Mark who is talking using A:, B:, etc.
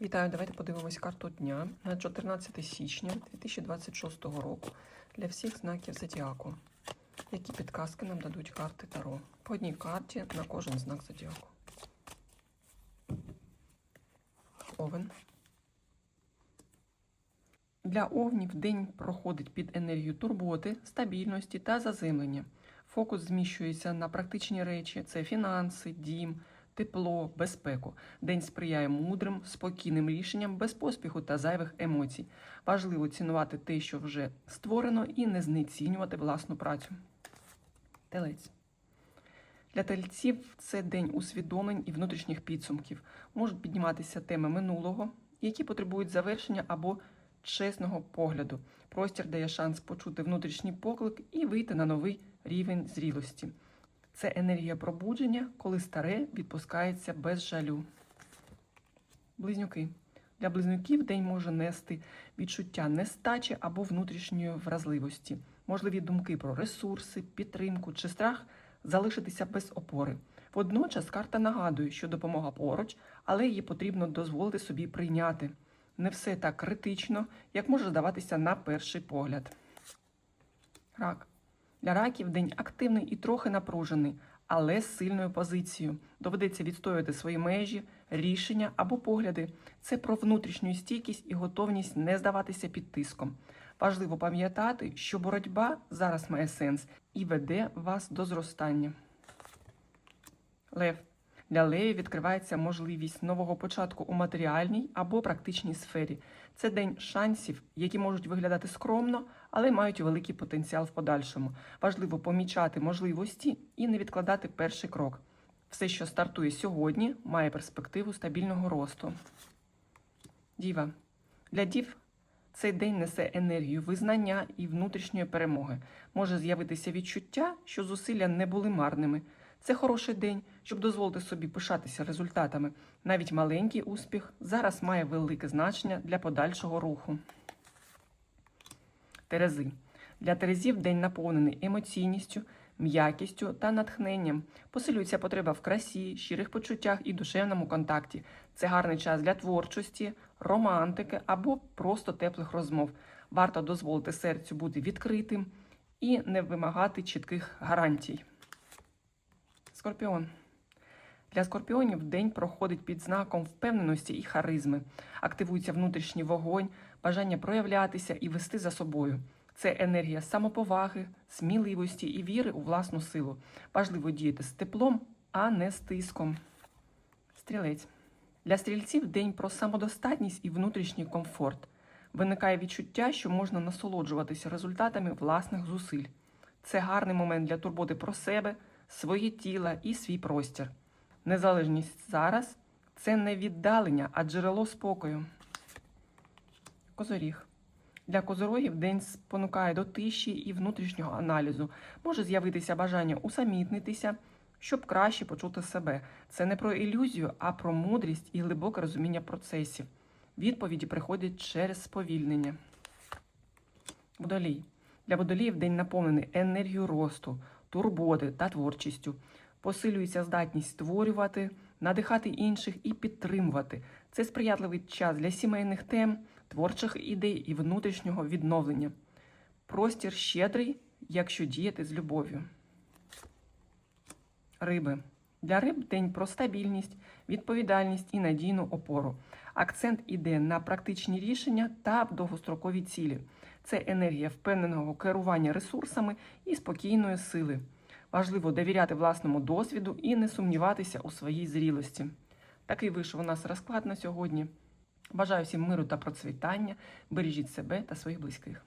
A: Вітаю, давайте подивимось карту дня на 14 січня 2026 року для всіх знаків зодіаку. Які підказки нам дадуть карти Таро? По одній карті на кожен знак зодіаку. Овен. Для овнів день проходить під енергію турботи, стабільності та заземлення. Фокус зміщується на практичні речі: це фінанси, дім, тепло, безпеку. День сприяє мудрим, спокійним рішенням без поспіху та зайвих емоцій. Важливо цінувати те, що вже створено, і не знецінювати власну працю. Телець. Для тельців це день усвідомлень і внутрішніх підсумків. Можуть підніматися теми минулого, які потребують завершення або чесного погляду. Простір дає шанс почути внутрішній поклик і вийти на новий рівень зрілості. Це енергія пробудження, коли старе відпускається без жалю. Близнюки. Для близнюків день може нести відчуття нестачі або внутрішньої вразливості, можливі думки про ресурси, підтримку чи страх залишитися без опори. Водночас карта нагадує, що допомога поруч, але її потрібно дозволити собі прийняти. Не все так критично, як може здаватися на перший погляд. Рак. Для раків день активний і трохи напружений, але з сильною позицією. Доведеться відстоювати свої межі, рішення або погляди. Це про внутрішню стійкість і готовність не здаватися під тиском. Важливо пам'ятати, що боротьба зараз має сенс і веде вас до зростання. Лев. Для Леї відкривається можливість нового початку у матеріальній або практичній сфері. Це день шансів, які можуть виглядати скромно, але мають великий потенціал в подальшому. Важливо помічати можливості і не відкладати перший крок. Все, що стартує сьогодні, має перспективу стабільного росту. Діва. Для дів цей день несе енергію визнання і внутрішньої перемоги. Може з'явитися відчуття, що зусилля не були марними. Це хороший день, щоб дозволити собі пишатися результатами. Навіть маленький успіх зараз має велике значення для подальшого руху. Терези. Для Терезів день наповнений емоційністю, м'якістю та натхненням. Посилюється потреба в красі, щирих почуттях і душевному контакті. Це гарний час для творчості, романтики або просто теплих розмов. Варто дозволити серцю бути відкритим і не вимагати чітких гарантій. Скорпіон. Для скорпіонів день проходить під знаком впевненості і харизми. Активується внутрішній вогонь, бажання проявлятися і вести за собою. Це енергія самоповаги, сміливості і віри у власну силу. Важливо діяти з теплом, а не з тиском. Стрілець. Для стрільців день про самодостатність і внутрішній комфорт. Виникає відчуття, що можна насолоджуватися результатами власних зусиль. Це гарний момент для турботи про себе, своє тіло і свій простір. Незалежність зараз це не віддалення, а джерело спокою. Козоріг. Для козорогів день спонукає до тиші і внутрішнього аналізу. Може з'явитися бажання усамітнитися, щоб краще почути себе. Це не про ілюзію, а про мудрість і глибоке розуміння процесів. Відповіді приходять через сповільнення. Водолій. Для водоліїв день наповнений енергією росту, турботи та творчістю. Посилюється здатність створювати, надихати інших і підтримувати. Це сприятливий час для сімейних тем, творчих ідей і внутрішнього відновлення. Простір щедрий, якщо діяти з любов'ю. Риби. Для риб день про стабільність, відповідальність і надійну опору. Акцент іде на практичні рішення та довгострокові цілі. Це енергія впевненого керування ресурсами і спокійної сили. Важливо довіряти власному досвіду і не сумніватися у своїй зрілості. Такий вийшов у нас розклад на сьогодні. Бажаю всім миру та процвітання. Бережіть себе та своїх близьких.